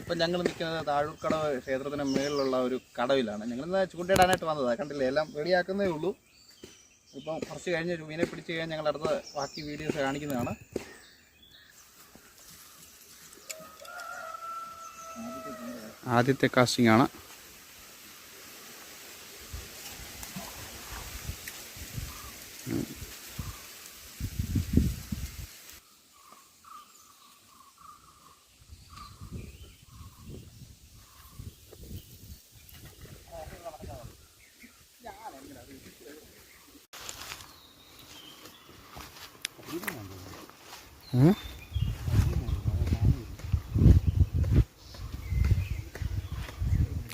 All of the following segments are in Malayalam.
ഇപ്പം ഞങ്ങൾ നിൽക്കുന്നത് താഴൂർക്കടവ് ക്ഷേത്രത്തിന് മുകളിലുള്ള ഒരു കടവിലാണ്. ഞങ്ങൾ ഇന്ന് ചൂണ്ടയിടാനായിട്ട് വന്നതാണ് കണ്ടില്ലേ? എല്ലാം റെഡിയാക്കുന്നേ ഉള്ളൂ. ഇപ്പം കുറച്ച് കഴിഞ്ഞ് മീനെ പിടിച്ച് കഴിഞ്ഞാൽ ഞങ്ങൾ ബാക്കി വീഡിയോസ് കാണിക്കുന്നതാണ്. ആദ്യത്തെ കാസ്റ്റിംഗ് ആണ്.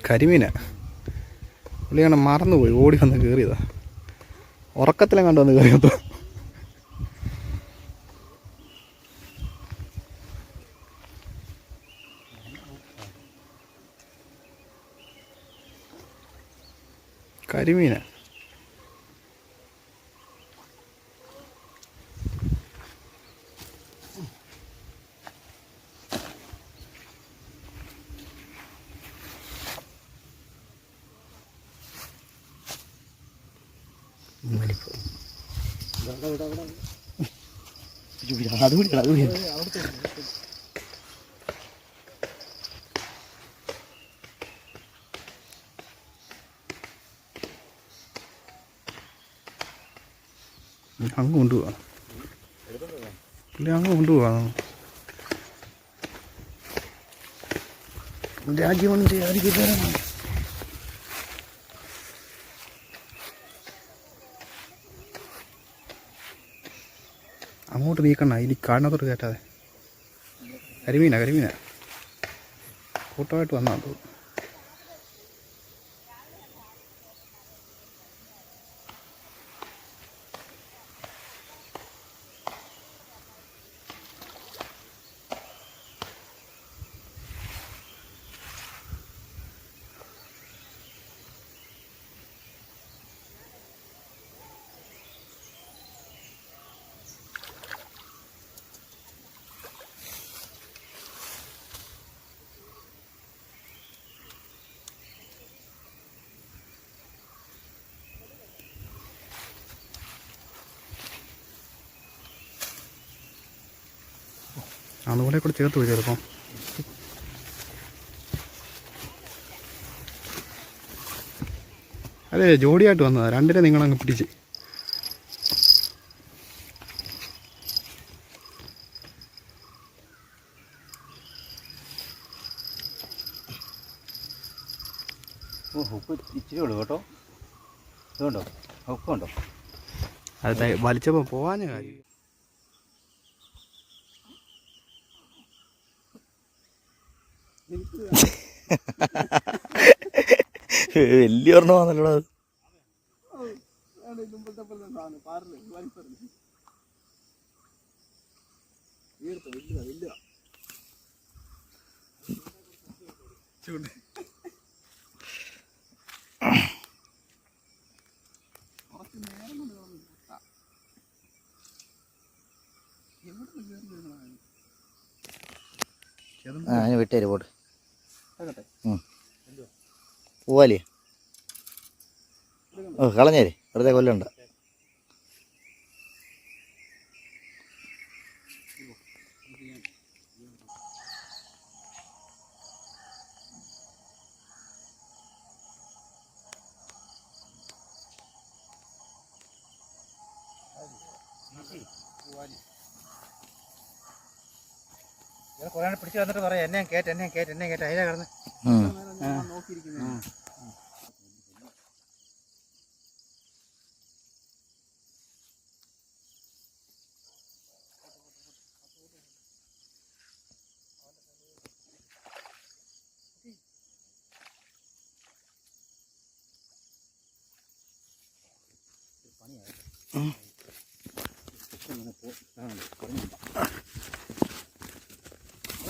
കരിമീന. പുള്ളിയാണ് മറന്നുപോയി. ഓടി വന്ന് കയറിയതാ. ഉറക്കത്തിലെ കണ്ടു വന്ന് കയറിയതോ. കരിമീന അങ്ങ് കൊണ്ടുപോവാ. പുള്ളി അങ്ങ് കൊണ്ടുപോവാ. രാജ്യമൊന്നും ചെയ്യാതിരിക്കില്ല അങ്ങോട്ട് നീക്കണ്ട ഇനി കാണത്തോട്ട് കയറ്റാതെ കരിമീന കരിമീന. കൂട്ടമായിട്ട് വന്നാ തോന്നുന്നു. അതുപോലെ കൂടെ ചേർത്ത് പോയി ചിലപ്പം. അതെ ജോഡിയായിട്ട് വന്നതാണ് രണ്ടിനെ നിങ്ങളങ്ങ് പിടിച്ച്. ഇച്ചിരി ഉള്ളു കേട്ടോ. ഇതുണ്ടോ? ഹുക്കുണ്ടോ? അത് വലിച്ചപ്പോൾ പോവാഞ്ഞ കാര്യം. വലിയ ഒരെണ്ണമാണല്ലോ അത്. ആ ഞാൻ വിട്ടേര് പോട്ട് പോവാലേ ഓ കളഞ്ഞേര്. വെറുതെ കൊല്ലണ്ട. കുറേ പിടിച്ച് വന്നിട്ട് പറയാം എന്നെ കയറ്റ് എന്നെ കയറ്റ് എന്നെ കയറ്റ് അതിലെ കിടന്ന്. ഉം.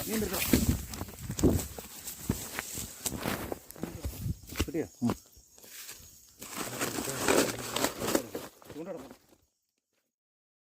மீன் இருக்கிறோம் ம்.